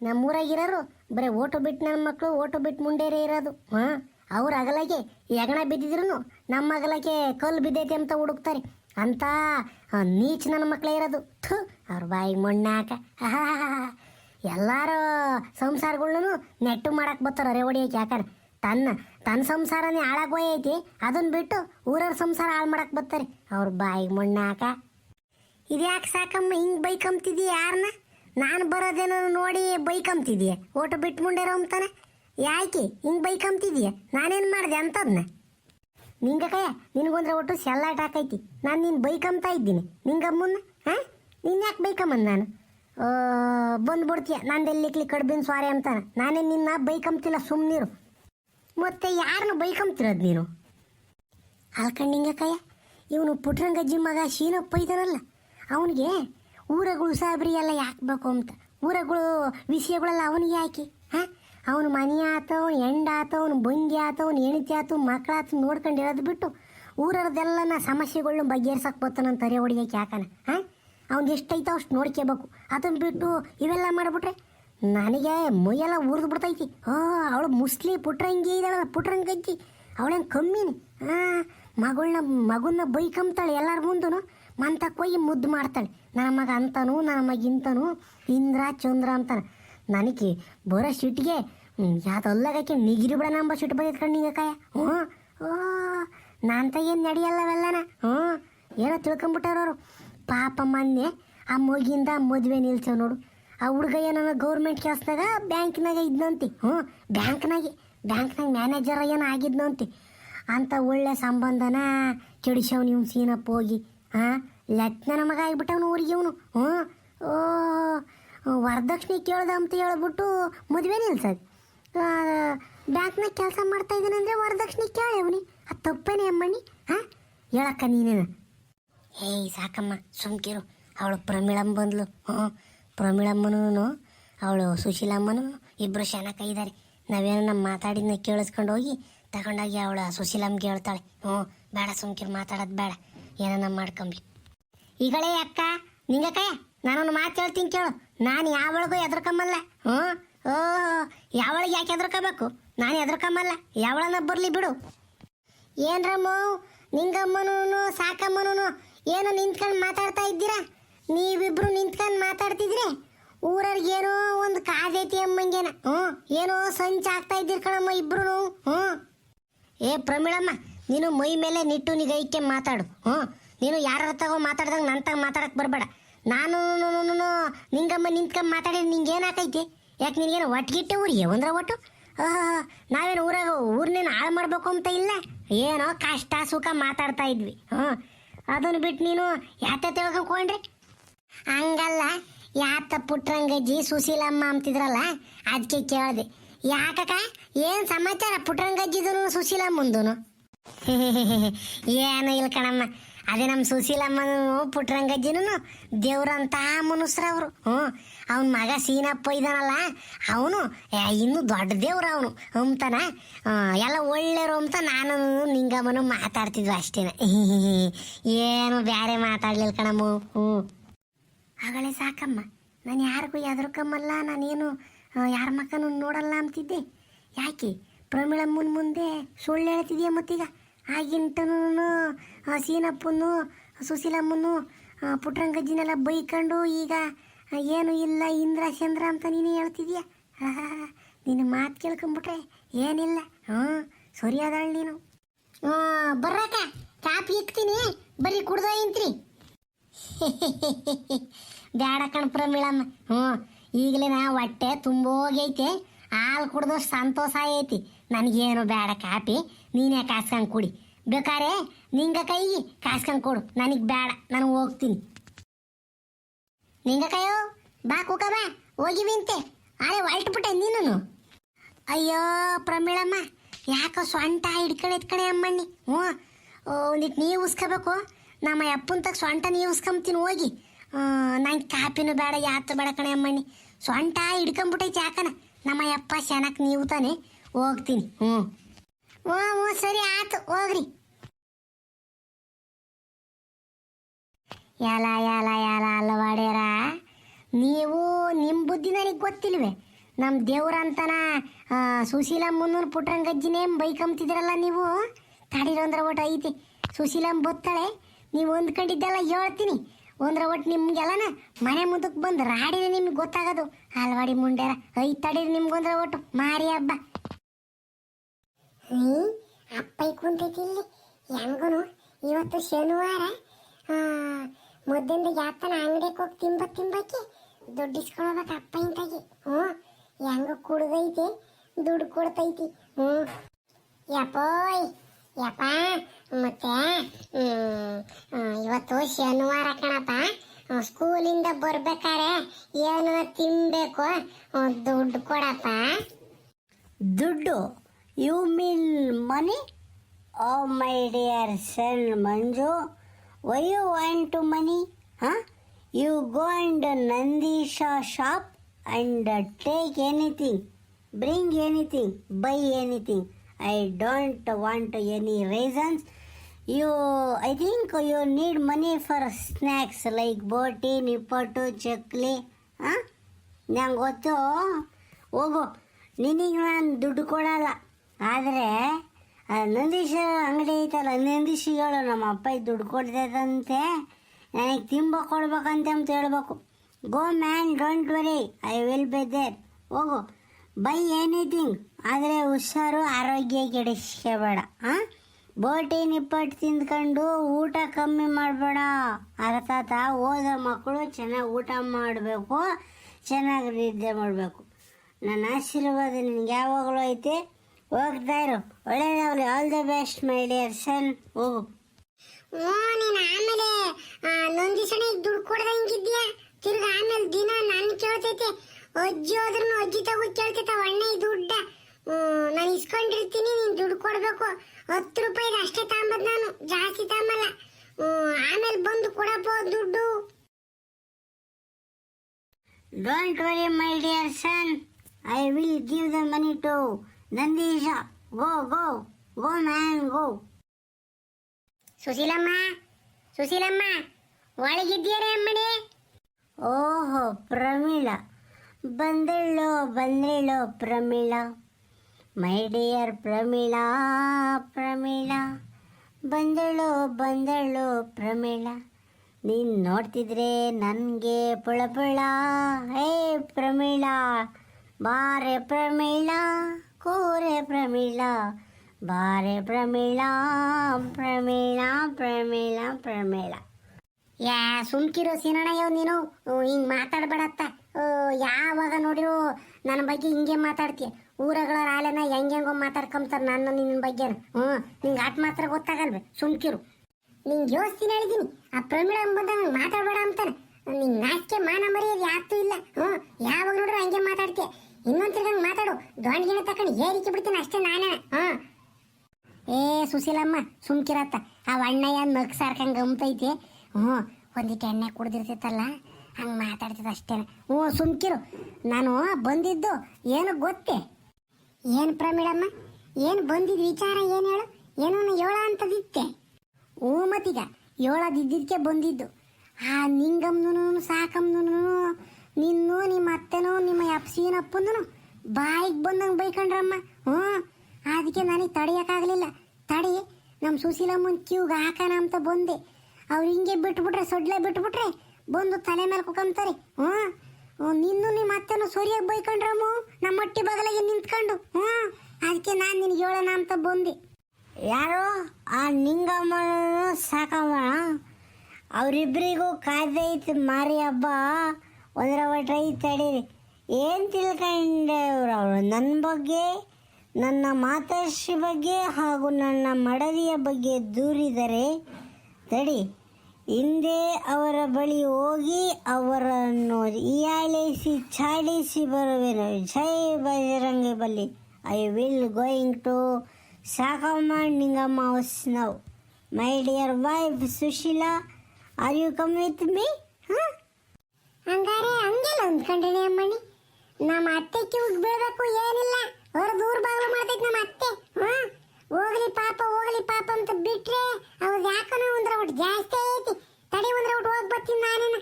ನಮ್ಮೂರಾಗಿರೋರು ಬರೀ ಓಟು ಬಿಟ್ಟು ನನ್ನ ಮಕ್ಕಳು ಓಟು ಬಿಟ್ಟು ಮುಂಡೇರೇ ಇರೋದು. ಹಾಂ, ಅವ್ರ ಅಗಲಗೆ ಎಗಣ ಬಿದ್ದಿದ್ರು ನಮ್ಮ ಅಗಲಕ್ಕೆ ಕಲ್ಲು ಬಿದ್ದೈತೆ ಅಂತ ಹುಡುಕ್ತಾರೆ. ಅಂತ ನೀಚ ನನ್ನ ಮಕ್ಕಳೇ ಇರೋದು. ಥು, ಅವ್ರ ಬಾಯಿಗೆ ಮಣ್ಣಾಕ ಎಲ್ಲರೂ ಸಂಸಾರಗಳ್ನು ನೆಟ್ಟು ಮಾಡಕ್ಕೆ ಬರ್ತಾರೆ ರೇ ಹೊಡಿಯೋಕೆ ಯಾಕಂದ್ರೆ ತನ್ನ ತನ್ನ ಸಂಸಾರನೇ ಹಾಳಾಗೋಯೈತಿ ಅದನ್ನ ಬಿಟ್ಟು ಊರವ್ರ ಸಂಸಾರ ಹಾಳು ಮಾಡಕ್ಕೆ ಬರ್ತಾರೆ. ಅವ್ರ ಬಾಯಿಗೆ ಮಣ್ಣಾಕ ಇದ್ಯಾಕೆ ಸಾಕಮ್ಮ ಹಿಂಗೆ ಬೈಕಂತಿದ್ದೀ ಯಾರನ್ನ ನಾನು ಬರೋದೇನೋ ನೋಡಿ ಬೈಕ್ ಅಂತಿದೀಯ ಓಟು ಬಿಟ್ಟು ಮುಂಡೇರೋ ಅಂತಾನೆ. ಯಾಕೆ? ಹಿಂಗೆ ಬೈಕ್ ಅಂತಿದೀಯ ನಾನೇನು ಮಾಡಿದೆ ಅಂತದ್ನ? ನಿಂಗೆ ಕಯ ನಿನಗೊಂದ್ರೆ ಒಟ್ಟು ಸೆಲ್ಲಾಟ ಹಾಕೈತಿ ನಾನು ನಿನ್ನ ಅಂತ ಇದ್ದೀನಿ. ನಿಂಗಮ್ಮನ್ನ ಹಾಂ? ನಿನ್ನ ಯಾಕೆ ಬೈಕಮ್ಮನ್ ನಾನು? ಆ, ಬಂದ್ಬಿಡ್ತೀಯ. ನಂದೆಲ್ಲಿಕ್ಲಿ ಕಡ್ಬಿನ ಸ್ವಾರಿ ಅಂತಾನೆ. ನಾನೇ ನಿನ್ನ ಬೈಕ್ ಅಂಬ್ತಿಲ್ಲ ಸುಮ್ಮನಿರು ಮತ್ತೆ ಯಾರನ್ನು ಬೈಕ್ ಅಂಬ್ತಿರೋದು ನೀನು? ಅಲ್ಕಂಡಿಂಗ ಕಯ್ಯ ಇವನು ಪುಟ್ರಂಗಜ್ಜಿ ಮಗ ಶೀನಪ್ಪ ಇದ್ದಾನಲ್ಲ ಅವನಿಗೆ ಊರಗಳು ಸಾಬ್ರಿ ಎಲ್ಲ ಯಾಕಬೇಕು ಅಂತ. ಊರಗಳು ವಿಷಯಗಳೆಲ್ಲ ಅವನಿಗೆ ಯಾಕೆ? ಹಾಂ? ಅವನು ಮನೆ ಆತ ಅವನು ಹೆಂಡ ಆತ ಅವನು ಬಂಗಿ ಆತ ಅವನ ಹೆಣಿತಿ ಆತು ಮಕ್ಕಳಾತು ನೋಡ್ಕೊಂಡಿರೋದು ಬಿಟ್ಟು ಊರವ್ರದ್ದೆಲ್ಲ ಸಮಸ್ಯೆಗಳ್ನ ಬಗೆಹರ್ಸಕ್ಕೆ ಬರ್ತಾನಂತ ತರೆ ಹೊಡಿಯಕ್ಕೆ ಯಾಕನ? ಹಾಂ? ಅವ್ನು ಎಷ್ಟೈತೋ ಅಷ್ಟು ನೋಡ್ಕೋಬೇಕು. ಅದನ್ನು ಬಿಟ್ಟು ಇವೆಲ್ಲ ಮಾಡಿಬಿಟ್ರೆ ನನಗೆ ಮೈಯೆಲ್ಲ ಉರಿದು ಬಿಡ್ತೈತಿ. ಹೋ, ಅವಳು ಮುಸ್ಲಿ ಪುಟ್ರಂಗಿ ಇದ್ದಾಳಲ್ಲ ಪುಟ್ರಂಗಜ್ಜಿ ಅವಳೇನು ಕಮ್ಮಿನಿ? ಹಾಂ? ಮಗಳನ್ನ ಮಗುನ ಬೈಕಂತಾಳೆ ಎಲ್ಲರ ಮುಂದೂ ಮಂತಕ್ಕೆ ಹೋಗಿ ಮುದ್ದು ಮಾಡ್ತಾಳೆ. ನನ್ನ ಮಗ ನಮಗಿಂತನು ಇಂದ್ರ, ಚಂದ್ರ ಅಂತಾನೆ. ನನಗೆ ಬರೋ ಸಿಟ್ಟಿಗೆ ಯಾವ್ದೊಲ್ಲಗಕ್ಕೆ ನಿಗಿರಿ ಬಿಡ ನಂಬ ಸಿಟ್ಟು ಬಂದಿದ್ ಕಣ್ಣಿಗೆ ಕಾಯ? ಹ್ಞೂ. ಓ ನಾನ್ತ ಏನು ನಡೆಯಲ್ಲವೆಲ್ಲನ ಹ್ಞೂ. ಏನೋ ತಿಳ್ಕೊಂಬಿಟ್ಟಾರವರು ಪಾಪ ಮೊನ್ನೆ ಆ ಮಗಿಂದ ಮದುವೆ ನಿಲ್ಸವ್ ನೋಡು. ಆ ಹುಡುಗ ಏನೋ ಗೌರ್ಮೆಂಟ್ ಕೆಲಸದಾಗ ಬ್ಯಾಂಕ್ನಾಗ ಇದ್ನಂತಿ. ಹ್ಞೂ, ಬ್ಯಾಂಕ್ನಾಗೆ, ಬ್ಯಾಂಕ್ನಾಗ ಮ್ಯಾನೇಜರ್ ಏನೋ ಆಗಿದ್ನಂತೆ. ಅಂತ ಒಳ್ಳೆ ಸಂಬಂಧನ ಕೆಡಿಸವ್ ನೀವು ಸೀನಪ್ಪ ಹೋಗಿ. ಹಾಂ ಲೆಕ್ಕನ ಮಗ ಆಗ್ಬಿಟ್ಟವನು ಊರಿಗೆ ಇವನು. ಹ್ಞೂ. ಓ, ವರದಕ್ಷಿಣೆ ಕೇಳ್ದ ಅಂತ ಹೇಳ್ಬಿಟ್ಟು ಮದುವೆ ನಿಲ್ಸದು. ಬ್ಯಾಂಕ್ನಾಗ ಕೆಲಸ ಮಾಡ್ತಾ ಇದ್ದಾನಂದ್ರೆ ವರದಕ್ಷಿಣೆ ಕೇಳಿ ಅವನಿ ಅದು ತಪ್ಪೇನೆ ಅಮ್ಮಣ್ಣಿ. ಹಾಂ? ಹೇಳಕ್ಕ ನೀನೇನು? ಏಯ್, ಸಾಕಮ್ಮ, ಸುಮ್ಕಿರು. ಅವಳು ಪ್ರಮೀಳಮ್ಮ ಬಂದ್ಲು. ಹ್ಞೂ. ಪ್ರಮೀಳಮ್ಮನೂ ಅವಳು ಸುಶೀಲಮ್ಮನೂ ಇಬ್ಬರು ಶನಕ ಇದ್ದಾರೆ ನಾವೇನೋ ನಮ್ಮ ಮಾತಾಡಿದ್ನ ಕೇಳಿಸ್ಕೊಂಡು ಹೋಗಿ ತಗೊಂಡೋಗಿ ಅವಳು ಸುಶೀಲಮ್ಮಗೆ ಹೇಳ್ತಾಳೆ. ಹ್ಞೂ. ಬೇಡ ಸುಮ್ಕಿರು, ಮಾತಾಡೋದು ಬೇಡ. ಏನನ್ನ ಮಾಡ್ಕೊಂಬ್ಲಿ ಈಗಳೇ ಅಕ್ಕ, ನಿಂಗಕ್ಕ, ನಾನೊಂದು ಮಾತು ಹೇಳ್ತೀನಿ ಕೇಳು. ನಾನು ಯಾವಳಿಗೂ ಎದ್ರಕಮ್ಮಲ್ಲ ಹ್ಞೂ? ಓ ಯಾವಳಿಗೆ ಯಾಕೆ ಎದ್ರಕಬೇಕು ನಾನು ಎದ್ರಕಮ್ಮಲ್ಲ ಯಾವಳನ್ನ ಬರಲಿ ಬಿಡು. ಏನ್ರಮ್ಮ ನಿಂಗಮ್ಮನೂ ಸಾಕಮ್ಮನೂ ಏನು ನಿಂತ್ಕೊಂಡು ಮಾತಾಡ್ತಾ ಇದ್ದೀರಾ? ನೀವಿಬ್ರು ನಿಂತ್ಕೊಂಡು ಮಾತಾಡ್ತಿದ್ರೆ ಊರವ್ರಿಗೆ ಏನೋ ಒಂದು ಕಾದೈತಿ ಅಮ್ಮಂಗೇನ. ಹ್ಞೂ? ಏನೋ ಸಂಚ ಆಗ್ತಾ ಇದ್ದೀರಿ ಕಣಮ್ಮ ಇಬ್ರು ಹ್ಞೂ? ಏ ಪ್ರಮೀಳಮ್ಮ, ನೀನು ಮೈ ಮೇಲೆ ನಿಟ್ಟು ನಿಗೈಕೆ ಮಾತಾಡು. ಹ್ಞೂ? ನೀನು ಯಾರ ತಗೋ ಮಾತಾಡ್ದಂಗ ನನ್ನ ತಗ ಮಾತಾಡಕ್ಕೆ ಬರಬೇಡ. ನಾನು ನಿಂಗಮ್ಮ, ನಿಂತ್ಕಮ್ಮ ಮಾತಾಡಿದ್ರೆ ನಿಂಗೆ ಏನಾಕೈತಿ? ಯಾಕೆ ನಿನಗೇನು ಒಟ್ಗಿಟ್ಟೆ ಊರಿಗೆ ಒಂದ್ರ ಒಟ್ಟು? ನಾವೇನು ಊರಾಗ ಊರ್ನೇನು ಹಾಳು ಮಾಡ್ಬೇಕು ಅಂತ ಇಲ್ಲ? ಏನೋ ಕಷ್ಟ, ಸುಖ ಮಾತಾಡ್ತಾ ಇದ್ವಿ. ಹ್ಞೂ ಅದನ್ನು ಬಿಟ್ಟು ನೀನು ಯಾತ ತಿಳ್ಕೊಂಡ್ರಿ ಹಂಗಲ್ಲ. ಯಾತ ಪುಟ್ರಂಗಜ್ಜಿ, ಸುಶೀಲಮ್ಮ ಅಂತಿದ್ರಲ್ಲ ಅದಕ್ಕೆ ಕೇಳಿದೆ. ಯಾಕಕ್ಕ? ಏನು ಸಮಾಚಾರ ಪುಟ್ರಂಗಜ್ಜಿದನು, ಸುಶೀಲಮ್ಮಂದನು? ಏನು ಇಲ್ಲ ಕಣಮ್ಮ. ಅದೇ ನಮ್ಮ ಸುಶೀಲಮ್ಮನೂ ಪುಟ್ರಂಗಜ್ಜಿನೂ ದೇವ್ರಂತ ಮನುಷ್ಯರವರು ಹ್ಞೂ ಅವನ ಮಗ ಸೀನಪ್ಪ ಇದ್ದಾನಲ್ಲ ಅವನು ಇನ್ನೂ ದೊಡ್ಡ ದೇವ್ರ ಅವನು. ಅಂತಾನ ಎಲ್ಲ ಒಳ್ಳೆಯವರು ಅಂತ ನಾನು ನಿಂಗಮ್ಮನು ಮಾತಾಡ್ತಿದ್ವು ಅಷ್ಟೇನ ಏನು ಬೇರೆ ಮಾತಾಡ್ಲಿಲ್ಲ ಕಣಮ್ಮ. ಹ್ಞೂ. ಆಗಲೇ ಸಾಕಮ್ಮ. ನಾನು ಯಾರಿಗೂ ಎದ್ರಕಮ್ಮಲ್ಲ ನಾನೇನು ಯಾರ ಮಕ್ಕನೂ ನೋಡಲ್ಲ ಅಂತಿದ್ದೆ. ಯಾಕೆ? ಪ್ರಮಿಳಮ್ಮನ ಮುಂದೆ ಸುಳ್ಳು ಹೇಳ್ತಿದ್ಯಾ ಮತ್ತೀಗ? ಆಗಿಂಟನೂ ಸೀನಪ್ಪನು ಸುಶೀಲಮ್ಮನು ಪುಟ್ರಂಗಜ್ಜಿನೆಲ್ಲ ಬೈಕೊಂಡು ಈಗ ಏನು ಇಲ್ಲ, ಇಂದ್ರ ಚಂದ್ರ ಅಂತ ನೀನು ಹೇಳ್ತಿದ್ಯಾ? ನಿನ್ನ ಮಾತು ಕೇಳ್ಕೊಂಬಿಟ್ರೆ ಏನಿಲ್ಲ. ಹ್ಞೂ ಸರಿಯಾದಳು ನೀನು. ಹ್ಞೂ, ಬರ್ರಕ್ಕ ಕಾಪಿ ಇಕ್ತೀನಿ. ಬರೀ ಕುಡ್ದ ಇಂತ್ರಿ ಬ್ಯಾಡ ಕಣ್ ಪ್ರಮೀಳಮ್ಮ. ಹ್ಞೂ, ಈಗಲೇ ನಾ ಹೊಟ್ಟೆ ತುಂಬೋಗೈತೆ ಹಾಲು ಕುಡ್ದಷ್ಟು ಸಂತೋಷ ಐತಿ. ನನಗೇನು ಬೇಡ ಕಾಪಿ ನೀನೇ ಕಾಸ್ಕೊಂಡು ಕುಡಿ. ಬೇಕಾರೆ ನಿಂಗ ಕೈ ಕಾಸ್ಕೊಂಡು ಕೊಡು. ನನಗೆ ಬೇಡ ನಾನು ಹೋಗ್ತೀನಿ. ನಿಂಗ ಕೈಯೋ? ಬಾ ಕೂಕ, ಬಾ. ಹೋಗಿ ಹೋಗಿವಿಂತೆ ಅರೆ ಹೊಲ್ಟ್ಬಿಟ್ಟೆ ನೀನು ಅಯ್ಯೋ ಪ್ರಮೀಳಮ್ಮ, ಯಾಕೋ ಸ್ವಂಟ ಹಿಡ್ಕಣೆ ಎತ್ಕಡೆ ಅಮ್ಮಣ್ಣಿ. ಹ್ಞೂ. ಒಂದಿಟ್ಟು ನೀವು ಉಸ್ಕೋಬೇಕು. ನಮ್ಮ ಅಪ್ಪನ ತಗ ಸ್ವಂಟ ನೀವು ಉಸ್ಕೊಂಬ್ತೀನಿ, ಹೋಗಿ. ನಂಗೆ ಕಾಪಿನೂ ಬೇಡ ಯಾತು ಬೇಡ ಕಣೆ ಅಮ್ಮಣ್ಣಿ. ಸ್ವಂಟ ಹಿಡ್ಕೊಂಬಿಟ್ಟೈತಿ ಯಾಕನ? ನಮ್ಮ ಅಪ್ಪ ನೀವು ತಾನೆ. ಹೋಗ್ತೀನಿ. ಹ್ಞೂ. ಹ್ಞೂ ಹ್ಞೂ, ಸರಿ ಆಯ್ತು ಹೋಗ್ರಿ. ಯಾಲ ಯಾಲ ಯಾಲ ಅಲ್ಲವಾಡ್ಯಾರ ನೀವು ನಿಮ್ಮ ಬುದ್ಧಿ ನನಗೆ ಗೊತ್ತಿಲ್ವೇ? ನಮ್ಮ ದೇವ್ರ ಅಂತನ ಸುಶೀಲಮ್ಮನ ಪುಟ್ರಂಗಜ್ಜಿನೇ ಬೈಕಂತಿದ್ರಲ್ಲ ನೀವು? ತಡೀರಂದ್ರ ಒಟ್ಟು ಐತಿ. ಸುಶೀಲಮ್ಮ ಬತ್ತಾಳೆ, ನೀವು ಹೊಂದ್ಕೊಂಡಿದ್ದೆಲ್ಲ ಹೇಳ್ತೀನಿ. ಒಂದ್ರ ಒಟ್ಟು ನಿಮ್ಗೆಲ್ಲನ ಮನೆ ಮುಂದಕ್ಕೆ ಬಂದು ರಾಡಿದೆ ನಿಮ್ಗೆ ಗೊತ್ತಾಗೋದು. ಹಾಲ್ವಾಡಿ ಮುಂಡ್ಯಾರ ಐ ತಡೀರಿ ನಿಮ್ಗೊಂದ್ರ ಒಟ್ಟು ಮಾರಿ ಹಬ್ಬ. ಅಪ್ಪ ಕುಂತೈತಿ ಇಲ್ಲಿ. ಹೆಂಗನು, ಇವತ್ತು ಶನಿವಾರ. ಮೊದ್ಲಿಂದ ಯಾತನ ಅಂಗಡಿಗೆ ಹೋಗಿ ತಿಂಬ ತಿಂಬಕ್ಕೆ ದುಡ್ಡು ಇಸ್ಕೊಳ್ಬೇಕು ಅಪ್ಪ ಇಂತಾಗಿ. ಹ್ಞೂ, ಹೆಂಗ ಕುಡ್ದೈತಿ, ದುಡ್ಡು ಕೊಡ್ತೈತಿ. ಹ್ಞೂ. ಯಪ್ಪೋಯ್ ಯಪ್ಪ ಮತ್ತೆ ಇವತ್ತು ಶನಿವಾರ ಕಣಪ್ಪ. ಸ್ಕೂಲಿಂದ ಬರ್ಬೇಕಾರೆ ಏನು ತಿನ್ಬೇಕು. ದುಡ್ಡು ಕೊಡಪ್ಪ. ದುಡ್ಡು? You mean money? Oh my dear son Manju, why you want to ಹಾಂ you go and Nandeesha shop and take anything bring anything buy anything I don't want any reasons you I think you need money for snacks like boti nippattu chakli ಹಾಂ ನಂಗೆ ಗೊತ್ತು. ಹೋಗು. ನಿನಗೆ ನಾನು ದುಡ್ಡು ಕೊಡಲ್ಲ. ಆದರೆ ನಂದೀಶ ಅಂಗಡಿ ಐತಲ್ಲ ನಂದೀಶಿಗಳು ನಮ್ಮ ಅಪ್ಪ ದುಡ್ಡು ಕೊಡ್ತದಂತೆ ನನಗೆ ತಿಂಬ ಕೊಡ್ಬೇಕಂತ ಅಂತ ಹೇಳ್ಬೇಕು. Go man don't worry I will be there ಹೋಗು. ಬೈ ಎನಿಥಿಂಗ್ ಆದರೆ ಹುಷಾರು ಆರೋಗ್ಯ ಕೆಡಿಸ್ಕೋಬೇಡ ಹಾಂ ಬೋಟಿ ನಿಪ್ಪಟ್ಟು ತಿಂದ್ಕೊಂಡು ಊಟ ಕಮ್ಮಿ ಮಾಡಬೇಡ. ಅರ್ಥಾತ ಓದೋ ಮಕ್ಕಳು ಚೆನ್ನಾಗಿ ಊಟ ಮಾಡಬೇಕು, ಚೆನ್ನಾಗಿ ನಿದ್ದೆ ಮಾಡಬೇಕು. ನನ್ನ ಆಶೀರ್ವಾದ ನಿನ್ಗೆ ಯಾವಾಗಲೂ ಐತೆ. ಹೋಗ್ತಾ ಇರು. ಒಳ್ಳೆಯದವ್ರಿ all the best my dear son ಹೋಗು. ಹ್ಞೂ ನೀನ್ ಆಮೇಲೆ ನೊಂದಿಸಣ ದುಡ್ಡು ಕೊಡ್ದಂಗಿದ್ಯಾ ತಿರ್ಗ ಆಮೇಲೆ ದಿನ ನಾನು ಕೇಳ್ತೈತೆ. ಅಜ್ಜಿ ಹೋದ್ರೂ ಅಜ್ಜಿ ತಗೋ ಕೇಳ್ತೈತ ಅಣ್ಣ ದುಡ್ಡ ನಾನು ಇಸ್ಕೊಂಡಿರ್ತೀನಿ, ನೀನ್ ದುಡ್ಡು ಕೊಡ್ಬೇಕು. ಹತ್ತು ರೂಪಾಯಿ ಅಷ್ಟೇ ತಗೊಂಬದ್ ನಾನು, ಜಾಸ್ತಿ ತಗೊಂಬಲ್ಲ ಆಮೇಲೆ ಬಂದು ಕೊಡಪ್ಪ ದುಡ್ಡು. Don't worry my dear son I will give the money to Nandisha go go go man go Sushilamma Sushilamma ಒಳಗಿದ್ದೀರೇ ಅಮ್ಮಡಿ ಓಹೋ, ಪ್ರಮೀಳ. ಬಂದಳ್ಳೋ ಬಂದಳೋ Pramila. My dear Pramila Pramila. ಬಂದಳು ಬಂದಳು ಪ್ರಮೀಳ. ನೀನು ನೋಡ್ತಿದ್ರೆ ನನಗೆ ಪುಳಪುಳ. ಹೇ ಪ್ರಮೀಳ, ಬಾರೆ ಪ್ರಮೀಳ, ಕೂರೆ ಪ್ರಮೀಳ. ಬಾರೆ ಪ್ರಮೀಳ, ಪ್ರಮೇಳ ಪ್ರಮೀಳ, ಪ್ರಮೇಳ. ಯಾ, ಸುಮ್ಕಿರೋ ಸೀನಣ್ಣ ನೀನು? ಹಿಂಗ್ ಮಾತಾಡ್ಬೇಡತ್ತ. ಯಾವಾಗ ನೋಡಿರು ನನ್ನ ಬಗ್ಗೆ ಹಿಂಗೆ ಮಾತಾಡ್ತೀಯ ಊರಗಳ ರಾಲೆನ ಹೆಂಗೆಂಗೋ ಮಾತಾಡ್ಕೊಂತಾರ ನನ್ನ ನಿನ್ನ ಬಗ್ಗೆ ಹ್ಞೂ, ನಿಂಗೆ ಆಟ ಮಾತ್ರ ಗೊತ್ತಾಗಲ್ವೇ? ಸುಮ್ಕಿರು. ನಿಂಗೆ ಯೋಚಿನ ಹೇಳಿದೀನಿ. ಆ ಪ್ರಮೀಳ ಬಂದ ನಂಗೆ ಮಾತಾಡ್ಬೇಡ ಅಂತಾನೆ. ನಿಂಗೆ ನಾಚಿಕೆ ಮಾನ ಮರ್ಯಾದೆ ಯಾತು ಇಲ್ಲ. ಹ್ಞೂ, ಯಾವಾಗ ನೋಡ್ರು ಹಂಗೆ ಮಾತಾಡ್ತೀಯ ಇನ್ನೊಂದ್ ತಿರ್ಗಂಗೆ ಮಾತಾಡು. ಗಾಂಡ್ಗಿನ ತಕೊಂಡು ಏರಿಕೆ ಬಿಡ್ತೀನಿ ಅಷ್ಟೇ ನಾನೇ ಹ್ಞೂ. ಏ, ಸುಶೀಲಮ್ಮ, ಸುಮ್ಕಿರತ್ತ. ಆ ಅಣ್ಣಯ್ಯ ನಗ್ ಸಾರ್ಕಂಗೆ ಗಮ್ತೈತಿ. ಹ್ಞೂ ಒಂದಿಟ್ಟು ಎಣ್ಣೆ ಕುಡ್ದಿರ್ತೈತಲ್ಲ, ಹಂಗೆ ಮಾತಾಡ್ತದ ಅಷ್ಟೇ. ಹ್ಞೂ ಸುಮ್ಕಿರು. ನಾನು ಬಂದಿದ್ದು ಏನು ಗೊತ್ತೇ? ಏನು ಪ್ರಮೀಳಮ್ಮ? ಏನು ಬಂದಿದ್ದು ವಿಚಾರ ಏನು ಹೇಳು? ಏನೋ ಹೇಳ ಅಂತದಿತ್ತೆ. ಹ್ಞೂ ಮತ್ತೀಗ ಏಳದಿದ್ದಕ್ಕೆ ಬಂದಿದ್ದು. ಆ ನಿಂಗಮ್ನೂ ಸಾಕಮ್ನೂ ನಿನ್ನೂ ನಿಮ್ಮ ಅತ್ತೆನೋ ನಿಮ್ಮ ಅಪ್ಸೀನಪ್ಪಂದನು ಬಾಯಿಗೆ ಬಂದಂಗೆ ಬೈಕಂಡ್ರಮ್ಮ. ಹ್ಞೂ. ಅದಕ್ಕೆ ನನಗೆ ತಡೆಯೋಕ್ಕಾಗಲಿಲ್ಲ. ತಡಿ ನಮ್ಮ ಸುಶೀಲಮ್ಮನ ಕ್ಯೂಗೆ ಹಾಕೋಣ ಅಂತ ಬಂದೆ. ಅವ್ರು ಹಿಂಗೆ ಬಿಟ್ಬಿಟ್ರೆ, ಸೊಡ್ಲೆ ಬಿಟ್ಬಿಟ್ರೆ ಬಂದು ತಲೆ ಮೇಲೆ ಕುಕಂತಾರೆ. ಹ್ಞೂ? ನಿನ್ನೂ ನಿಮ್ಮ ಅತ್ತೆನೂ ಸರಿಯಾಗಿ ಬೈಕೊಂಡ್ರಮ್ಮ? ನಮ್ಮ ಹೊಟ್ಟೆ ಬಗಲಾಗೆ ನಿಂತ್ಕೊಂಡು. ಹ್ಞೂ? ಅದಕ್ಕೆ ನಾನು ನಿನಗೆ ಹೇಳೋಣ ಅಂತ ಬಂದೆ. ಯಾರು ಆ ನಿಂಗಮ್ಮನ ಸಾಕಮ್ಮ. ಅವರಿಬ್ಬರಿಗೂ ಐತೆ ಮಾರಿ ಹಬ್ಬ. ಒಂದರ ಒಟ್ರೆ ತಡೀರಿ. ಏನು ತಿಳ್ಕೊಂಡವ್ರು ಅವರು? ನನ್ನ ಬಗ್ಗೆ ನನ್ನ ಮಾತಾಶ್ರೀ ಬಗ್ಗೆ ಹಾಗೂ ನನ್ನ ಮಡದಿಯ ಬಗ್ಗೆ ದೂರಿದರೆ, ತಡಿ, ಹಿಂದೆ ಅವರ ಬಳಿ ಹೋಗಿ ಅವರನ್ನು ಹೀಯಾಳಿಸಿ ಚಾಡಿಸಿ ಬರುವೆನು. ಜೈ Bajrangi Bali I will going to ಸಾಕಮಾಂಡಿಂಗ್ Ningamma house now my dear wife Sushila are you come with me ಹಾಂ ಹಂಗಾರೆ ಹಂಗೆಲ್ಲ ಅಂದ್ಕೊಂಡೇನೆ ಅಮ್ಮಣ್ಣಿ? ನಮ್ಮ ಅತ್ತೆ ಕಿವಿಗೆ ಬೀಳಬೇಕು ಏನಿಲ್ಲ. ಅವ್ರ ದೂರ ಬಾಗಿಲು ಮಾಡ್ತೈತಿ ನಮ್ಮ ಅತ್ತೆ. ಹಾ ಹೋಗ್ಲಿ ಪಾಪ ಹೋಗ್ಲಿ ಪಾಪ ಅಂತ ಬಿಟ್ರೆ ಅವ್ರು ಯಾಕನೋ ಒಂದ್ರ ಒಟ್ಟು ಜಾಸ್ತಿ ಐತಿ. ತಡಿ ಒಂದ್ರ ಒಟ್ಟು ಹೋಗಿ ಬರ್ತೀನಿ ನಾನೇನ.